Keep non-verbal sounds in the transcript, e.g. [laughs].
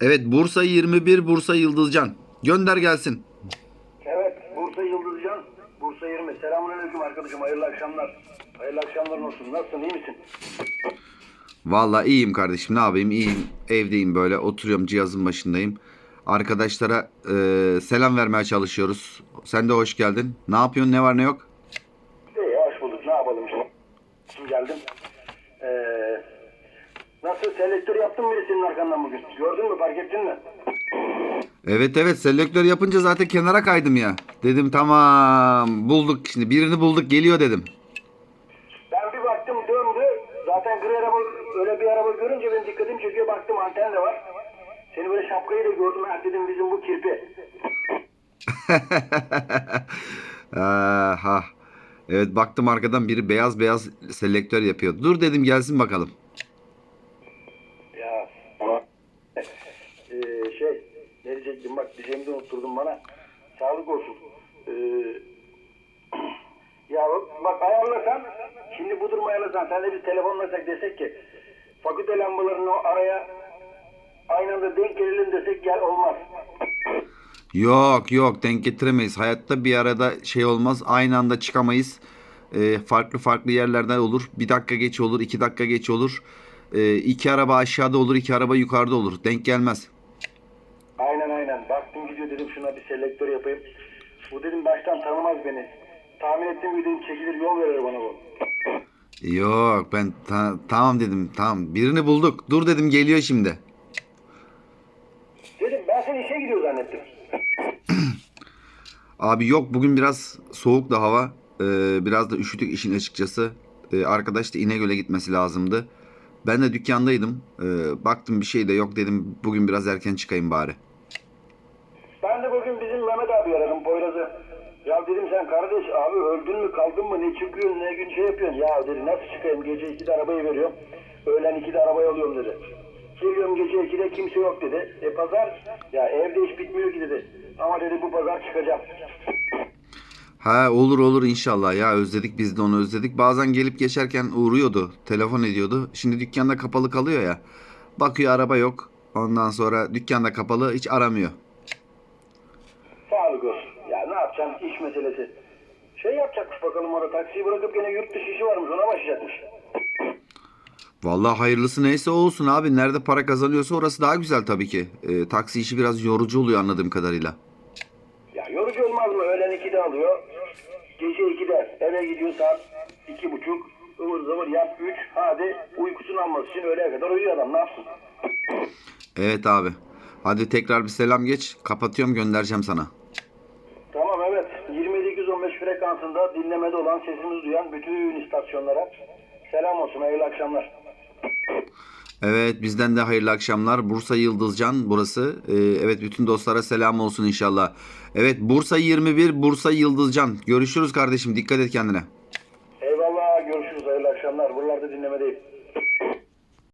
Evet Bursa 21 Bursa Yıldızcan. Gönder gelsin. Evet, Bursa Yıldızcan, Bursa 20. Selamünaleyküm arkadaşım, hayırlı akşamlar. Hayırlı akşamlar olsun. Nasılsın, iyi misin? Vallahi iyiyim kardeşim ne yapayım iyiyim. Evdeyim böyle oturuyorum cihazın başındayım. Arkadaşlara e, selam vermeye çalışıyoruz. Sen de hoş geldin. Ne yapıyorsun ne var ne yok? İyi, hoş bulduk. Ne yapalım işte. Şimdi geldim. Ee, nasıl, selektör yaptın senin arkandan bugün? Gördün mü, fark ettin mi? Evet evet selektör yapınca zaten kenara kaydım ya. Dedim tamam bulduk şimdi birini bulduk geliyor dedim. Ben bir baktım döndü. Zaten gri araba, öyle bir araba görünce benim dikkatimi çekiyor. Baktım anten de var. Seni böyle şapkayı da gördüm. Ha dedim bizim bu kirpi. [laughs] Aha. Evet baktım arkadan biri beyaz beyaz selektör yapıyor. Dur dedim gelsin bakalım. Ee, şey, ne diyecektim bak diyeceğimi de unutturdun bana. Sağlık olsun. Ee, [clears throat] ya bak- ayarlasan, şimdi bu durumu ayarlasan, sen de biz telefonlasak desek ki, fakülte lambalarını araya aynı anda denk gelelim desek gel olmaz. [clears throat] Yok yok denk getiremeyiz. Hayatta bir arada şey olmaz. Aynı anda çıkamayız. Ee, farklı farklı yerlerden olur. Bir dakika geç olur, iki dakika geç olur. Ee, iki araba aşağıda olur, iki araba yukarıda olur. Denk gelmez. Aynen aynen. Baktım gidiyor dedim şuna bir selektör yapayım. Bu dedim baştan tanımaz beni. Tahmin ettim bir dedim çekilir yol verir bana bu. Yok ben ta- tamam dedim tamam. Birini bulduk. Dur dedim geliyor şimdi. Dedim ben seni işe gidiyor zannettim. [clears throat] Abi yok bugün biraz soğuk da hava. Ee, biraz da üşüdük işin açıkçası. Ee, arkadaş da İnegöl'e gitmesi lazımdı. Ben de dükkandaydım. Ee, baktım bir şey de yok dedim bugün biraz erken çıkayım bari. Ben de bugün bizim Mehmet abi aradım Poyraz'ı. Ya dedim sen kardeş abi öldün mü kaldın mı ne çıkıyorsun ne gün şey yapıyorsun. Ya dedi nasıl çıkayım gece 2'de arabayı veriyorum. Öğlen 2'de arabayı alıyorum dedi. Geliyorum gece 2'de kimse yok dedi. E pazar ya evde iş bitmiyor ki dedi. Ama dedi bu pazar çıkacağım. Ha olur olur inşallah ya özledik biz de onu özledik. Bazen gelip geçerken uğruyordu. Telefon ediyordu. Şimdi dükkanda kapalı kalıyor ya. Bakıyor araba yok. Ondan sonra dükkanda kapalı hiç aramıyor. Sağlık olsun. Ya ne yapacaksın iş meselesi. Şey yapacakmış bakalım orada taksiyi bırakıp gene yurt dışı işi varmış ona başlayacakmış. Vallahi hayırlısı neyse olsun abi. Nerede para kazanıyorsa orası daha güzel tabii ki. Ee, taksi işi biraz yorucu oluyor anladığım kadarıyla. Yorucu olmaz mı? Öğlen 2'de alıyor. Gece 2'de eve gidiyor saat 2.30. ıvır zıvır yat 3. Hadi uykusunu alması için öğleye kadar uyuyor adam ne yapsın? Evet abi. Hadi tekrar bir selam geç. Kapatıyorum göndereceğim sana. Tamam evet. 2815 frekansında dinlemede olan sesimizi duyan bütün istasyonlara selam olsun. Hayırlı akşamlar. Evet bizden de hayırlı akşamlar. Bursa Yıldızcan burası. Ee, evet bütün dostlara selam olsun inşallah. Evet Bursa 21 Bursa Yıldızcan. Görüşürüz kardeşim. Dikkat et kendine. Eyvallah. Görüşürüz. Hayırlı akşamlar. Buralarda dinlemedeyim.